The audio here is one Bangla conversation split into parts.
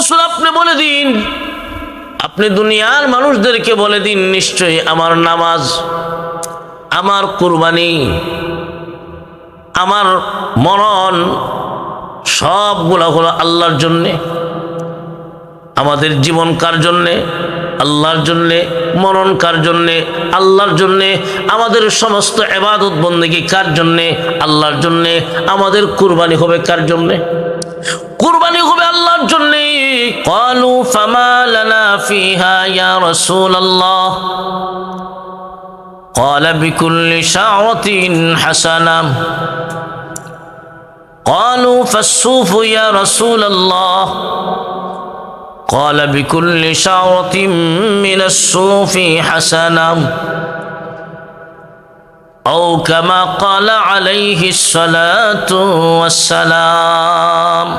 রসুল আপনি বলে দিন। আপনি দুনিয়ার মানুষদেরকে বলে দিন, নিশ্চয়ই আমার নামাজ, আমার কুরবানি, আমার মরণ, সবগুলা হলো আল্লাহর জন্যে, আমাদের জীবন কার জন্যে, আল্লাহর জন্যে, মরণ কার জন্যে, আল্লাহর জন্যে, আমাদের সমস্ত এবাদত বন্দেগী কার জন্যে, আল্লাহর জন্যে, আমাদের কুরবানি হবে কার জন্যে? কুরবানি হবে আল্লাহর জন্যে قالوا فما لنا فيها يا رسول الله. قال بكل شعرة حسنة. قالوا فالصوف يا رسول الله. قال بكل شعرة من الصوف حسنة. أو كما قال عليه الصلاة والسلام.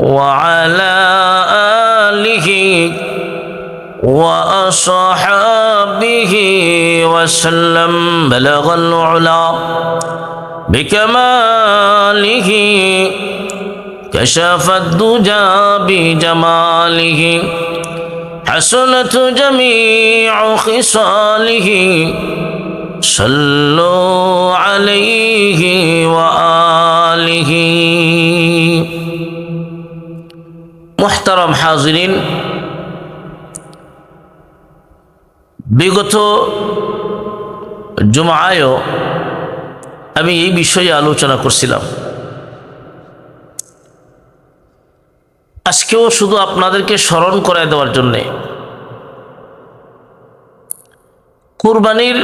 وعلى آله وأصحابه وسلم بلغ العلا بكماله كشف الدجى بجماله حسنت جميع خصاله صلوا عليه وآله. মোহতারম হাজরিন, বিগত জুমায়ও আমি এই বিষয়ে আলোচনা করছিলাম। আজকেও শুধু আপনাদেরকে স্মরণ করায় দেওয়ার জন্যে। কুরবানির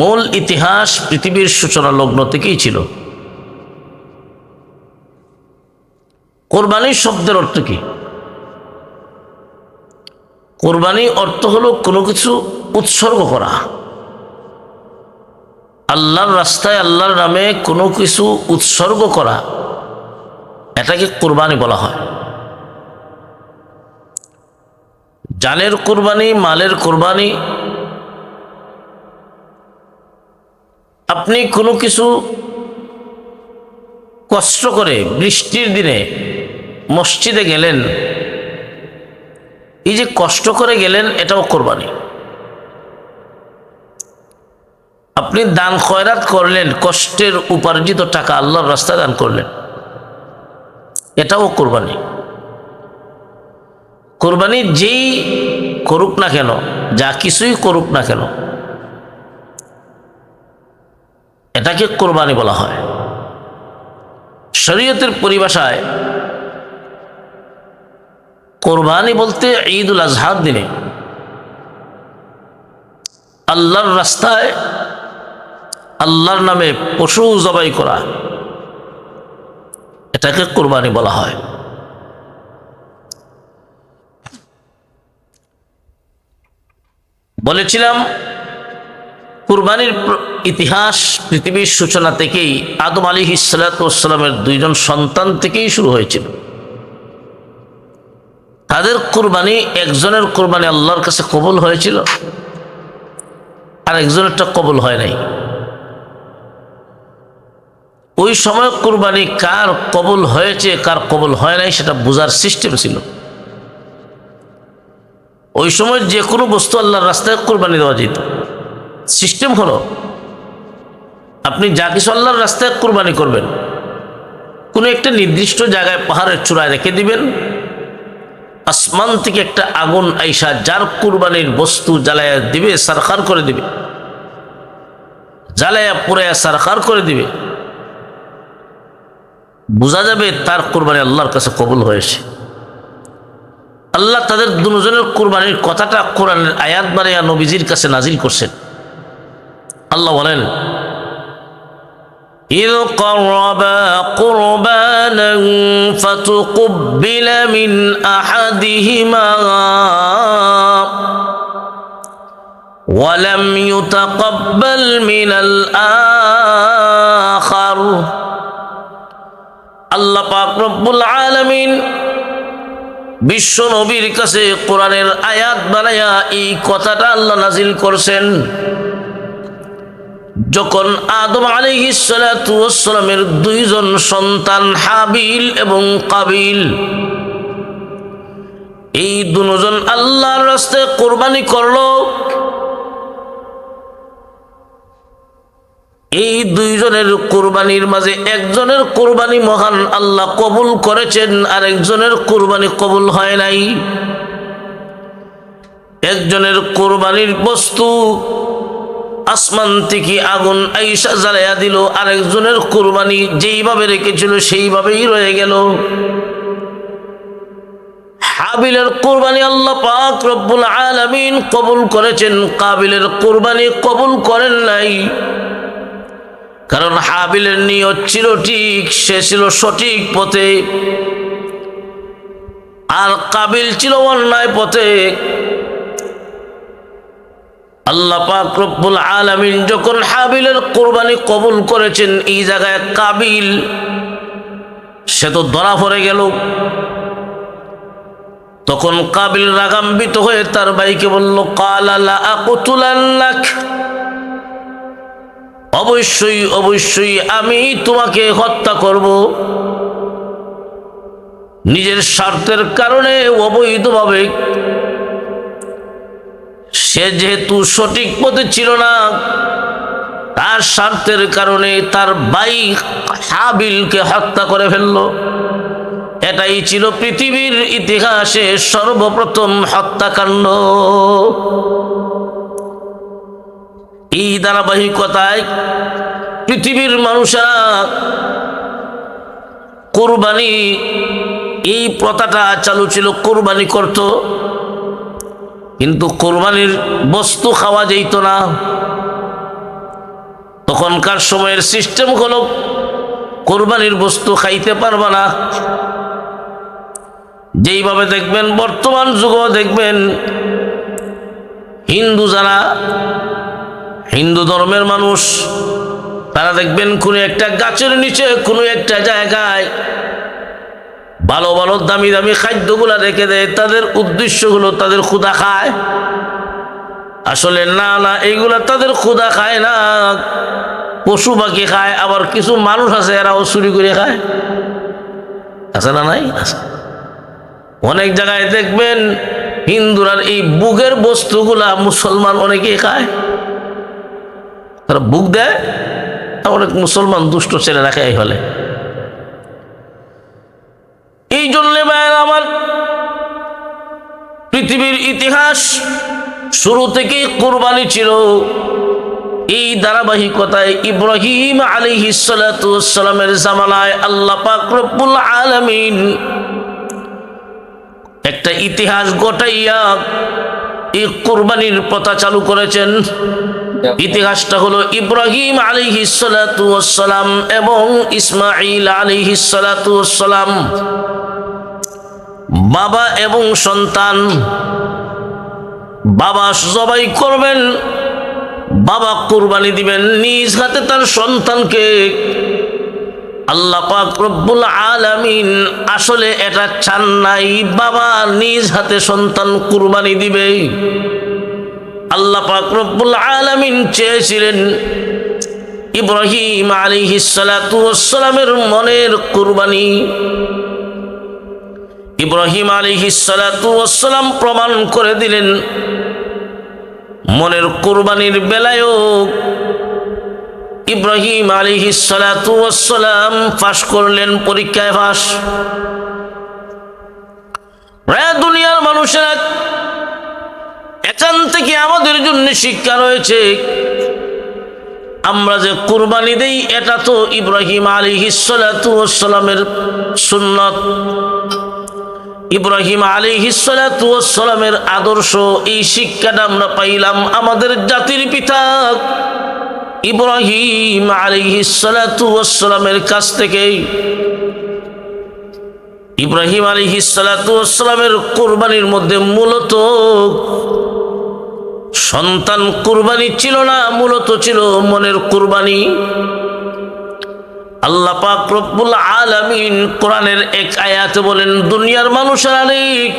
মূল ইতিহাস পৃথিবীর সূচনা লগ্ন থেকেই ছিল। কোরবানির শব্দের অর্থ কি? কোরবানি অর্থ হলো কোনো কিছু উৎসর্গ করা। আল্লাহর রাস্তায় আল্লাহর নামে কোনো কিছু উৎসর্গ করা, এটাকে কোরবানি বলা হয়। জানের কোরবানি, মালের কোরবানি, আপনি কোনো কিছু কষ্ট করে বৃষ্টির দিনে মসজিদে গেলেন, এই যে কষ্ট করে গেলেন, এটাও কোরবানি। আপনি দান খয়রাত করলেন, কষ্টের উপার্জিত টাকা আল্লাহর রাস্তায় দান করলেন, এটাও কোরবানি। কোরবানি যেই করুক না কেন, যা কিছুই করুক না কেন, এটাকে কোরবানি বলা হয়। শরীয়তের পরিভাষায় কোরবানি বলতে ঈদ উল আজহার দিনে। আল্লাহর রাস্তায় আল্লাহর নামে পশু জবাই করা, এটাকে কোরবানি বলা হয়। বলেছিলাম, কুরবানির ইতিহাস পৃথিবীর সূচনা থেকেই আদম আলী ইসালাতামের দুইজন সন্তান থেকেই শুরু হয়েছিল। তাদের কোরবানি, একজনের কোরবানি আল্লাহর কাছে কবুল হয়েছিল আর একজনেরটা কবুল হয় নাই। ওই সময় কোরবানি কার কবুল হয়েছে, কার কবুল হয় নাই, সেটা বোঝার সিস্টেম ছিল। ওই সময় যে কোনো বস্তু আল্লাহর রাস্তায় কোরবানি দেওয়া যেত। সিস্টেম হলো, আপনি যা কিছু আল্লাহর রাস্তায় কোরবানি করবেন, কোনো একটা নির্দিষ্ট জায়গায় পাহাড়ের চূড়ায় রেখে দিবেন আসমান থেকে একটা আগুন আইসা যার কুরবানির বস্তু জ্বালায়া দিবে সারখার করে দিবে জ্বালায়া পুরায়া সারখার করে দিবে বোঝা যাবে তার কোরবানি আল্লাহর কাছে কবুল হয়েছে আল্লাহ তাদের দুজনের কোরবানির কথাটা কোরআনের আয়াত বানিয়া নবীজির কাছে নাজিল করছেন আল্লাহ বলেন إذ قربا قربانا فتقبل من أحدهما ولم يتقبل من الآخر আল্লাহ পাক রব্বুল আলামিন বিশ্ব নবীর কাছে কোরআনের আয়াত বানায়া এই কথাটা আল্লাহ নাজিল করছেন যখন আদম আলিহিসালামের দুইজন সন্তান হাবিল এবং কাবিল, এই দুজন আল্লাহর রাস্তায় কোরবানি করল। এই দুইজনের কোরবানির মাঝে একজনের কোরবানি মহান আল্লাহ কবুল করেছেন আর একজনের কোরবানি কবুল হয় নাই। একজনের কোরবানির বস্তু আসমান থেকে আগুন আইসা জ্বালাইয়া দিল। আরেকজনের কোরবানি যেইভাবে রেখেছিল সেইভাবেই রয়ে গেল। হাবিলের কোরবানি আল্লাহ পাক রব্বুল আলামিন কবুল করেছেন। কাবিলের কোরবানি কবুল করেন নাই। কারণ হাবিলের নিয়ত ছিল ঠিক, সে ছিল সঠিক পথে। আর কাবিল ছিল অন্যায় পথে। যখন কোরবানি করেছেন, এই জায়গায় কাবিল, সে তো ধরা পড়ে গেল। তখন কাবিল রাগাম্বিত হয়ে তার ভাইকে বলল কালালা আকুতুলান্নাক। অবশ্যই অবশ্যই আমি তোমাকে হত্যা করব। নিজের স্বার্থের কারণে অবৈধভাবে সে যেহেতু সঠিক পথে ছিল না, তার স্বার্থের কারণে তার ভাই হাবিলকে হত্যা করে ফেলল। এটাই ছিল পৃথিবীর ইতিহাসে সর্বপ্রথম হত্যাকাণ্ড। এই ধারাবাহিকতায় পৃথিবীর মানুষেরা কোরবানি, এই প্রথাটা চালু ছিল, কোরবানি করত। কিন্তু কোরবানির বস্তু খাওয়া যেত না। তখনকার সময়ের সিস্টেম হলো কোরবানির বস্তু খাইতে পারবা না। যেইভাবে দেখবেন বর্তমান যুগও দেখবেন হিন্দু যারা, হিন্দু ধর্মের মানুষ, তারা দেখবেন কোনো একটা গাছের নিচে, কোনো একটা জায়গায় ভালো ভালো দামি দামি খাদ্যগুলা রেখে দেয়, তাদের উদ্দেশ্য হলো তাদের ক্ষুদা খায়। আসলে না না, এইগুলা তাদের ক্ষুদা খায় না। পশু পাখি খায়, আবার কিছু মানুষ আছে এরাও চুরি করে খায়। আছে না নাই? আছে। অনেক জায়গায় দেখবেন হিন্দুরার এই বুকের বস্তুগুলা মুসলমান অনেকেই খায়। তারা বুক দেয় অনেক মুসলমান দুষ্ট ছেলে রাখে এই হলে। এই জন্যে ভাইয়ের আমার পৃথিবীর ইতিহাস শুরু থেকেই কোরবানি ছিল। এই ধারাবাহিকতায় ইব্রাহিম আলী হিসালামের জামানায় আল্লাহ পাক রব্বুল আলমিন একটা ইতিহাস গোটাইয়া এই কোরবানির প্রথা চালু করেছেন। ইতিহাসটা হলো ইব্রাহিম আলী হিসালাম এবং ইসমাইল আলী হিসালাম বাবা এবং সন্তান। বাবা জবাই করবেন, বাবা কুরবানি দিবেন, নিজ হাতে তার সন্তানকে। আল্লাহ পাক আলামিন আসলে এটা চান নাই, বাবা নিজ হাতে সন্তান কুরবানি দিবে। আল্লাহ পাক রব্বুল আলামিন চেয়েছিলেন ইব্রাহিম আলাইহিস সালাতু ওয়াসসালামের মনের কুরবানি। ইব্রাহিম আলাইহিস সালাতু ওয়াসসালাম প্রমাণ করে দিলেন, মনের কুরবানির বেলায়ও ইব্রাহিম সালাতু ওয়াসসালাম পাশ করলেন, পরীক্ষায় ফাঁস। দুনিয়ার মানুষেরা এখান থেকে আমাদের জন্য শিক্ষা রয়েছে। আমরা যে কুরবানি দেই, এটা তো ইব্রাহিম আলী হিসালামের সুন্নত। ইব্রাহিম আলী হিসালামের আদর্শ, এই শিক্ষাটা আমরা পাইলাম আমাদের জাতির পিতা। ইব্রাহিম আলী হিসালামের কাছ থেকে। ইব্রাহিম আলী হিসালামের কোরবানির মধ্যে মূলত সন্তান কুরবানি ছিল না, মূলত ছিল মনের কুরবানি। আল্লাহ পাক রব্বুল আলামিন কোরআনের এক আয়াতে বলেন, দুনিয়ার মানুষের আলিক,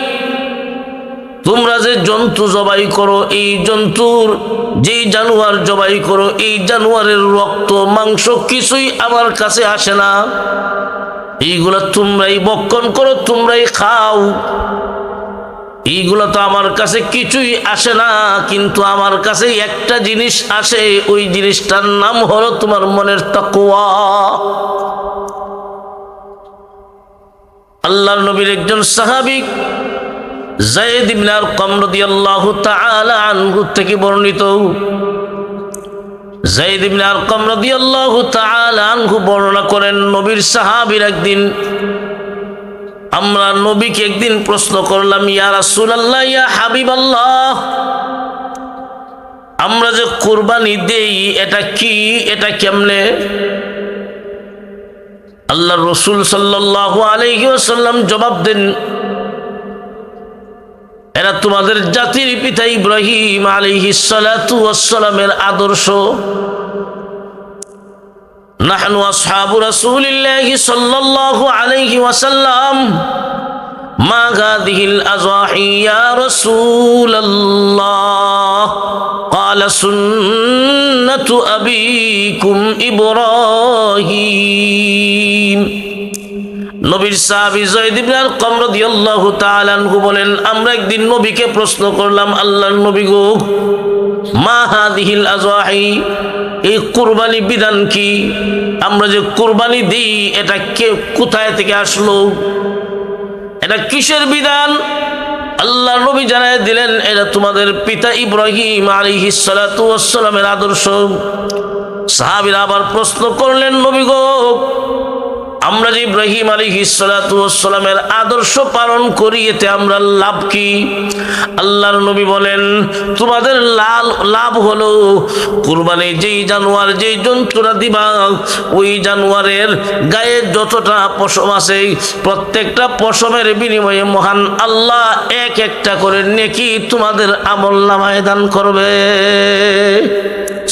তোমরা যে জন্তু জবাই করো, এই জন্তুর, যেই জানোয়ার জবাই করো, এই জানোয়ারের রক্ত, মাংস কিছুই আমার কাছে আসে না। এইগুলো তোমরাই বক্ষণ করো, তোমরাই খাও। এইগুলো তো আমার কাছে কিছুই আসে না, কিন্তু আমার কাছে একটা জিনিস আসে, ওই জিনিসটার নাম হলো তোমার মনের তাকুয়া আল্লাহর নবীর একজন সাহাবিক জায়েদ ইবনে আরকাম রাদিয়াল্লাহু তাআলা আনহু থেকে বর্ণিত। জায়েদ ইবনে আরকাম রাদিয়াল্লাহু তাআলা আনহু বর্ণনা করেন, নবীর সাহাবীর একদিন আমরা নবীকে একদিন প্রশ্ন করলাম, ইয়া রাসূলুল্লাহ, ইয়া হাবিব আল্লাহ আমরা যে কুরবানি দেই, এটা কি, এটা কেমনে? আল্লাহ রসুল সাল্লাল্লাহু আলাইহি ওয়াসাল্লাম জবাব দেন, এরা তোমাদের জাতির পিতা ইব্রাহিম আলাইহি সালাতু আদর্শ। নাহনু আসহাবু রাসূলিল্লাহি সাল্লাল্লাহু আলাইহি ওয়াসাল্লাম মা হাদিহিল আযাহি ইয়া রাসূলাল্লাহ قال سنة أبيكم إبراهيم নবীর সাহাবী জয়েদ ইবনে আরকাম রাদিয়াল্লাহু তাআলা আনহু বলেন আমরা একদিন নবীকে প্রশ্ন করলাম আল্লাহর নবী গো মা হাদিহিল আজওয়াহি এই কোরবানি বিধান কি? আমরা যে কোরবানি দিই, এটা কে কোথায় থেকে আসলো? এটা কিসের বিধান? আল্লাহ নবী জানায় দিলেন, এটা তোমাদের পিতা ইব্রাহিম আলী সালাতামের আদর্শ। সাহাবিরা আবার প্রশ্ন করলেন, নবী গো আমরা যে ইব্রাহিম আলী হিসালামের আদর্শ পালন করি, এতে আমরা লাভ কি? আল্লাহর নবী বলেন, তোমাদের লাল, লাভ হলো কুরবানি, যেই জানোয়ার, যেই জন্তুরা দিবা, ওই জানোয়ারের গায়ে যতটা পশম আছে, প্রত্যেকটা পশমের বিনিময়ে মহান আল্লাহ এক একটা করে নেকি তোমাদের আমল নামায় দান করবে।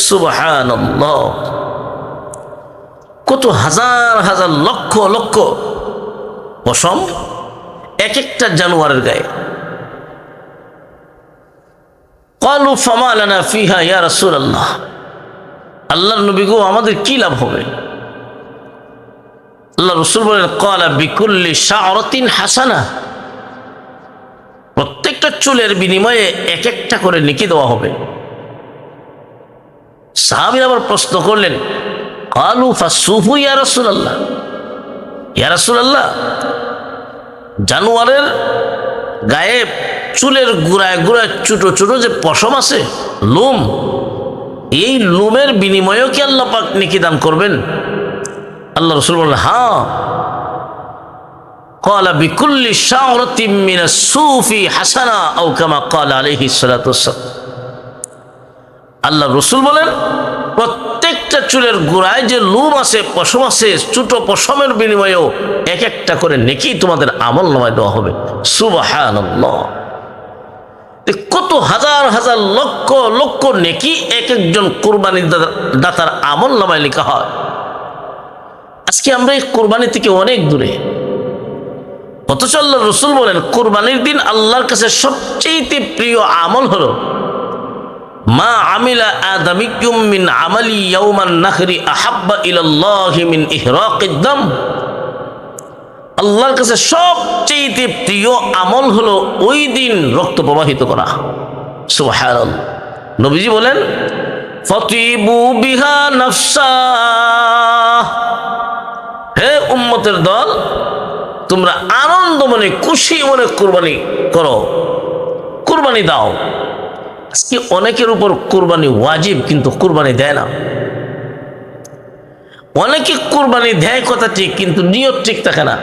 সুবহানাল্লাহ। কত হাজার হাজার লক্ষ লক্ষ পশম এক একটা জানোয়ারের গায়ে। কলু ফমালানা ফিহা ইয়া রাসূল আল্লাহ আল্লাহর নবী গো, আমাদের কি লাভ হবে? আল্লাহ রসুল বলেন, কলা বিকুল্লি শাহরতিন হাসানা। প্রত্যেকটা চুলের বিনিময়ে এক একটা করে নিকি দেওয়া হবে। সাহাবির আবার প্রশ্ন করলেন কালু ফাসুফু ইয়া রাসূলুল্লাহ ইয়া রাসূলুল্লাহ জানোয়ারের গায়ে চুলের গুড়ায় গুড়ায় ছোটো ছোটো যে পশম আছে, লোম, এই লোমের বিনিময়েও কি আল্লাহ পাক নেকি দান করবেন? আল্লাহ রসুল বললেন হ্যাঁ। কলা বিকুল্লি শাহরতিমিনা সুফি হাসানা আউকামা কলা আলহিস আল্লাহ রসুল বলেন, প্রত্যেকটা চুলের গোড়ায় যে লুম আছে, পশম আছে, ছোট পশমের বিনিময়েও এক একটা করে নেকি তোমাদের আমল নামায় দেওয়া হবে। সুবাহান কত হাজার হাজার লক্ষ লক্ষ নেকি এক একজন কোরবানির দাতার আমল নামায় লেখা হয়। আজকে আমরা এই কোরবানি থেকে অনেক দূরে। অথচ আল্লাহ রসুল বলেন, কোরবানির দিন আল্লাহর কাছে সবচেয়ে প্রিয় আমল হলো মা আমিলা মিন মিন আল্লাহর কাছে সবচেয়ে প্রিয় আমল হলো ওই দিন রক্ত প্রবাহিত করা। সুবহানাল্লাহ। নবীজি বলেন হে উম্মতের দল, তোমরা আনন্দ মনে, খুশি মনে কুরবানি করো। কুরবানি দাও। আজকে অনেকের উপর কুরবানি ওয়াজিব, কিন্তু কুরবানি দেয় না। অনেকে কুরবানি দেয় কথা ঠিক, কিন্তু নিয়ত ঠিক থাকে না।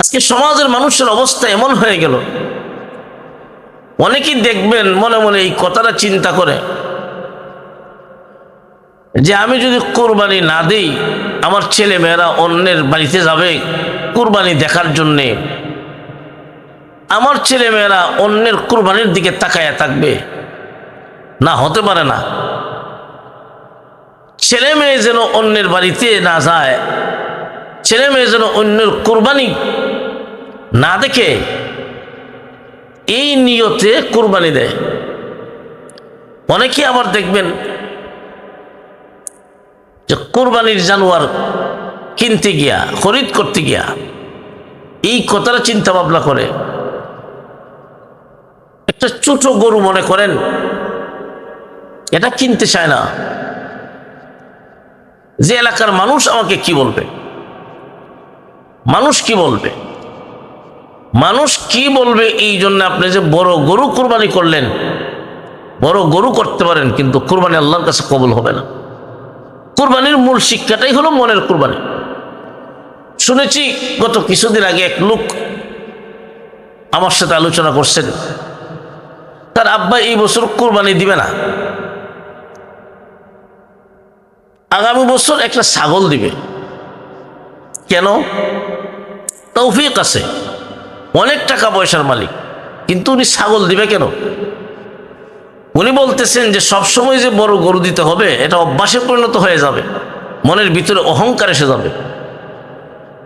আজকে সমাজের মানুষের অবস্থা এমন হয়ে গেল। অনেকেই দেখবেন মনে মনে এই কথাটা চিন্তা করে যে আমি যদি কোরবানি না দিই, আমার ছেলে মেয়েরা অন্যের বাড়িতে যাবে কোরবানি দেখার জন্যে। আমার ছেলেমেয়েরা অন্যের কুরবানির দিকে তাকায়া থাকবে। না, হতে পারে না। ছেলে মেয়ে যেন অন্যের বাড়িতে না যায় ছেলে মেয়ে যেন অন্যের কুরবানি না দেখে, এই নিয়তে কুরবানি দেয়। অনেকে আবার দেখবেন যে কোরবানির জানোয়ার কিনতে গিয়া, খরিদ করতে গিয়া, এই কথাটা চিন্তা ভাবনা করে। একটা ছোট গরু মনে করেন, এটা কিনতে চায় না। যে এলাকার মানুষ আমাকে কি বলবে? মানুষ কি বলবে? মানুষ কি বলবে এই জন্য আপনি যে বড় গরু কোরবানি করলেন, বড় গরু করতে পারেন, কিন্তু কোরবানি আল্লাহর কাছে কবল হবে না। কোরবানির মূল শিক্ষাটাই হলো মনের কোরবানি। শুনেছি গত কিছুদিন আগে এক লোক আমার সাথে আলোচনা করছেন। তার আব্বা এই বছর কোরবানি দিবে না। আগামী বছর একটা ছাগল দিবে। কেন? তৌফিক আছে। অনেক টাকা পয়সার মালিক। কিন্তু উনি ছাগল দিবে কেন? উনি বলতেছেন যে সবসময় যে বড় গরু দিতে হবে, এটা অভ্যাসে পরিণত হয়ে যাবে। মনের ভিতরে অহংকার এসে যাবে।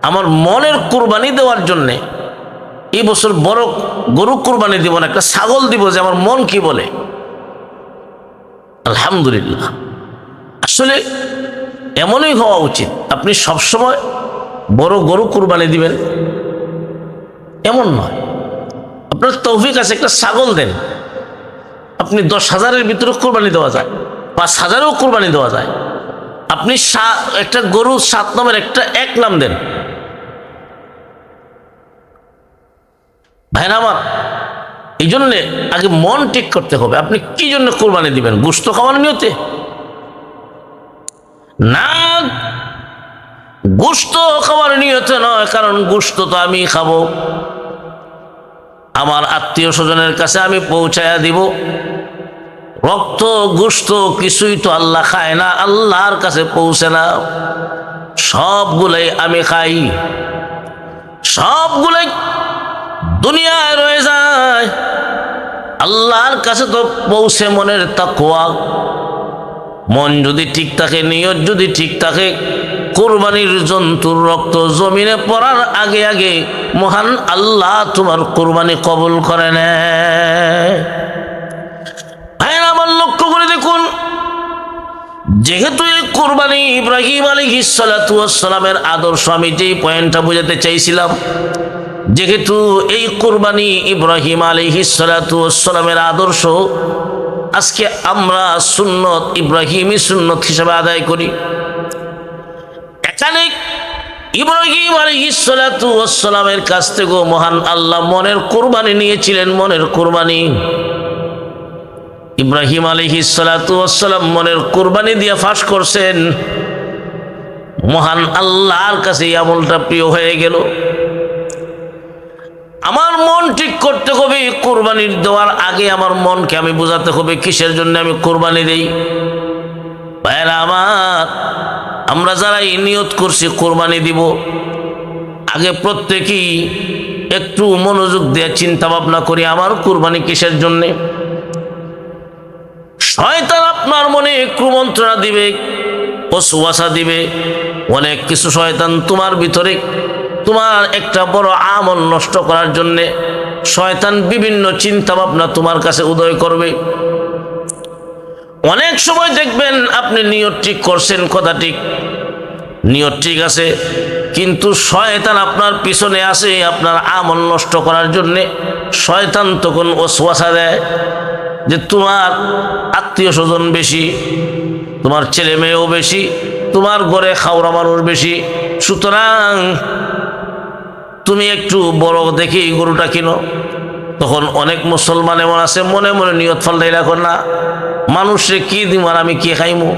আমার মনের কুরবানি দেওয়ার জন্যে এই বছর বড় গরু কুরবানি দিব না, একটা ছাগল দিব যে আমার মন কি বলে। আলহামদুলিল্লাহ। আসলে এমনই হওয়া উচিত। আপনি সবসময় বড় গরু কুরবানি দিবেন, এমন নয়। আপনার তৌফিক আছে, একটা ছাগল দেন। আপনি দশ হাজারের ভিতরে কোরবানি দেওয়া যায়, পাঁচ হাজারেও কোরবানি দেওয়া যায়। আপনি একটা গরু সাত নামের একটা এক নাম দেন। ভাইরা আমার, এই জন্যে আগে মন ঠিক করতে হবে। আপনি কি জন্য কোরবানি দিবেন? গুস্ত খাওয়ার নিয়তে? না গুস্ত খাওয়ার নিয়তে নয়, কারণ গুস্ত তো আমি খাব। আমার আত্মীয় স্বজনের কাছে আমি পৌঁছায়া দিব। রক্ত গুস্ত কিছুই তো আল্লাহ খায় না, আল্লাহর কাছে পৌঁছে না। সবগুলাই আমি খাই। সবগুলাই দুনিয়ায় রয়ে যায়। আল্লাহর কাছে তো পৌঁছে মনের তাকুয়া মন যদি ঠিক থাকে, নিয়ত যদি ঠিক থাকে, কোরবানির জন্তুর রক্ত জমিনে পড়ার আগে আগে মহান আল্লাহ তোমার কোরবানি কবুল করে নেয়। আমার লক্ষ্য করে দেখুন, যেহেতু এই কোরবানি ইব্রাহিম আলী সালামের আদর্শ, আমি যেই পয়েন্টটা বোঝাতে চাইছিলাম যেহেতু এই কোরবানি ইব্রাহিম আলী সালামের আদর্শ, আজকে আমরা সুন্নত, ইব্রাহিমী সুন্নত হিসেবে আদায় করি। এখানে ইব্রাহিম আলী কাছ থেকে মহান আল্লাহ মনের কোরবানি নিয়েছিলেন, মনের কোরবানি। ইব্রাহিম আলহি সালাম মনের কোরবানি দিয়ে ফাঁস করছেন। মহান আল্লাহর কাছে এই আমলটা প্রিয় হয়ে গেল। আমার মন ঠিক করতে হবে কোরবানির দেওয়ার আগে আমার মনকে আমি বোঝাতে হবে, কিসের জন্য আমি কোরবানি দেই? ভাইরা আমার, আমরা যারা এই নিয়ত করছি কোরবানি দিব, আগে প্রত্যেকেই একটু মনোযোগ দিয়ে চিন্তা ভাবনা করি, আমার কোরবানি কিসের জন্যে? শয়তান আপনার মনে কুমন্ত্রণা দিবে অসুয়াশা দিবে, অনেক কিছু শয়তান তোমার ভিতরে তোমার একটা বড় আমল নষ্ট করার জন্যে শয়তান বিভিন্ন চিন্তা ভাবনা তোমার কাছে উদয় করবে। অনেক সময় দেখবেন আপনি নিয়ত ঠিক করছেন, কথা ঠিক, নিয়ত ঠিক আছে, কিন্তু শয়তান আপনার পিছনে আসে আপনার আমল নষ্ট করার জন্যে। শয়তান তখন ওসওয়াসা দেয় যে তোমার আত্মীয় স্বজন বেশি, তোমার ছেলে মেয়েও বেশি, তোমার ঘরে খাওয়া মানুষ বেশি। সুতরাং তুমি একটু বড় দেখে এই গরুটা কিনো। তখন অনেক মুসলমান এমন আছে, মনে মনে নিয়ত ফাল্টাই রাখো না মানুষে কি দিব আর আমি কি খাইমু?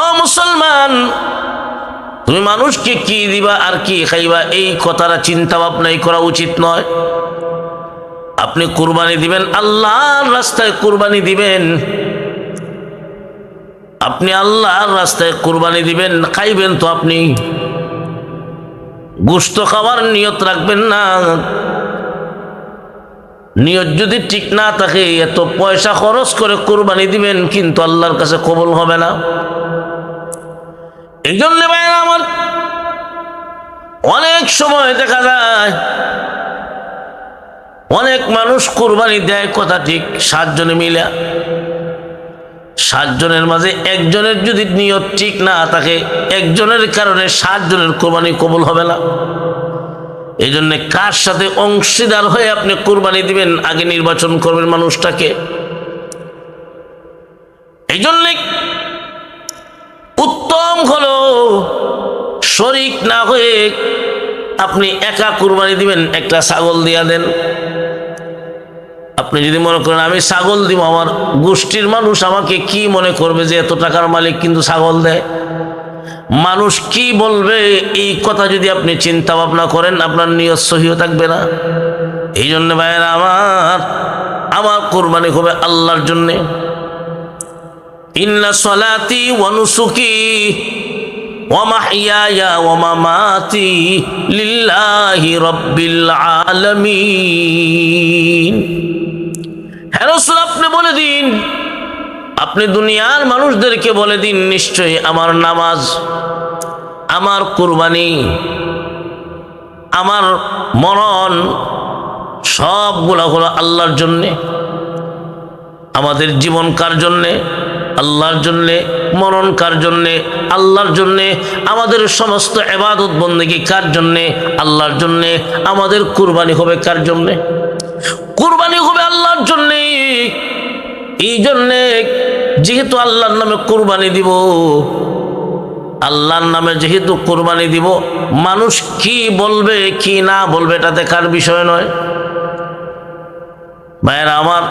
অ মুসলমান, তুমি মানুষকে কি দিবা আর কি খাইবা, এই কথাটা চিন্তা ভাবনাই করা উচিত নয়। আপনি কুরবানি দিবেন, আল্লাহর রাস্তায় কুরবানি দিবেন। আপনি আল্লাহর রাস্তায় কুরবানি দিবেন, খাইবেন তো আপনি। গোস্ত খাওয়ার নিয়ত রাখবেন না। নিয়ত যদি ঠিক না থাকে, এত পয়সা খরচ করে কোরবানি দিবেন, কিন্তু আল্লাহর কাছে কবল হবে না। এই জন্য আমার অনেক সময় দেখা যায়, অনেক মানুষ কোরবানি দেয়, কথা ঠিক, সাতজনে মিলে। সাতজনের মাঝে একজনের যদি নিয়ত ঠিক না থাকে, একজনের কারণে সাতজনের কোরবানি কবুল হবে না। এই জন্য কার সাথে অংশীদার হয়ে আপনি কোরবানি দিবেন, আগে নির্বাচন করবেন মানুষটাকে। এই জন্যে উত্তম হলো শরিক না হয়ে আপনি একা কুরবানি দিবেন, একটা ছাগল দিয়া দেন। আপনি যদি মনে করেন আমি ছাগল দিব, আমার গোষ্ঠীর মানুষ আমাকে কি মনে করবে যে এত টাকার মালিক কিন্তু ছাগল দেয়? মানুষ কি বলবে? এই কথা যদি আপনি চিন্তা ভাবনা করেন, আপনার নিয়ত সহিও থাকবে না। এই জন্য ভাইয়েরা আমার আমার কোরবানি হবে আল্লাহর জন্যে। ইন্না সলাতি হ্যাঁ আপনি বলে দিন। আপনি দুনিয়ার মানুষদেরকে বলে দিন, নিশ্চয়ই আমার নামাজ, আমার কুরবানি, আমার মরণ, সবগুলা হলো আল্লাহর জন্যে, আমাদের জীবন কার জন্যে, আল্লাহর জন্যে, মরণ কার জন্যে, আল্লাহর জন্যে, আমাদের সমস্ত এবাদত বন্দেগী কার জন্যে, আল্লাহর জন্যে, আমাদের কুরবানি হবে কার জন্যে? কুরবানি হবে আল্লাহর জন্যে। এই জন্যে যেহেতু আল্লাহর নামে কুরবানি দিব, আল্লাহর নামে যেহেতু কুরবানি দিব, মানুষ কি বলবে, কি না বলবে, এটা দেখার বিষয় নয়। ভাইয়েরা, আমার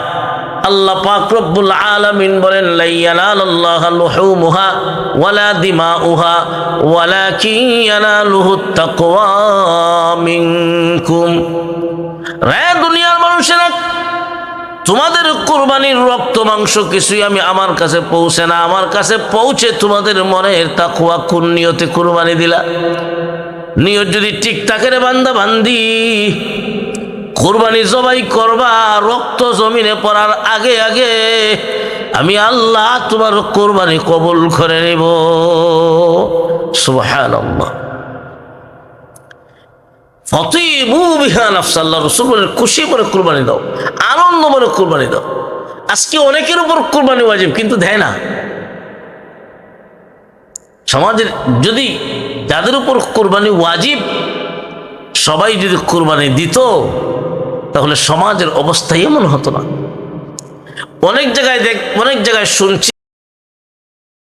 আল্লাহ পাক রব্বুল আলামিন বলেন, লাইয়ানালাল্লাহ লুহুমুহা ওয়ালা দিমাউহা ওয়ালাকিন ইয়ানালুহু তাকওয়া মিনকুম। রে দুনিয়ার মানুষেরা, তোমাদের কোরবানির রক্ত মাংস কিছুই আমি আমার কাছে পৌঁছে না, আমার কাছে পৌঁছে তোমাদের মনের তাকুয়া কোন নিয়তে কোরবানি দিলা? নিয়ত যদি ঠিক থাকে রে বান্দা বান্দি, কোরবানি জবাই করবা, রক্ত জমিনে পড়ার আগে আগে আমি আল্লাহ তোমার কোরবানি কবুল করে নেব। সুবহানাল্লাহ। খুশি করে কোরবানি দাও, আনন্দ মনে কোরবানি দাও। আজকে অনেকের উপর কোরবানি ওয়াজিব, কিন্তু দেয় না। সমাজের যদি যাদের উপর কোরবানি ওয়াজিব, সবাই যদি কোরবানি দিত, তাহলে সমাজের অবস্থা এমন হতো না। অনেক জায়গায় দেখ, অনেক জায়গায় শুনছি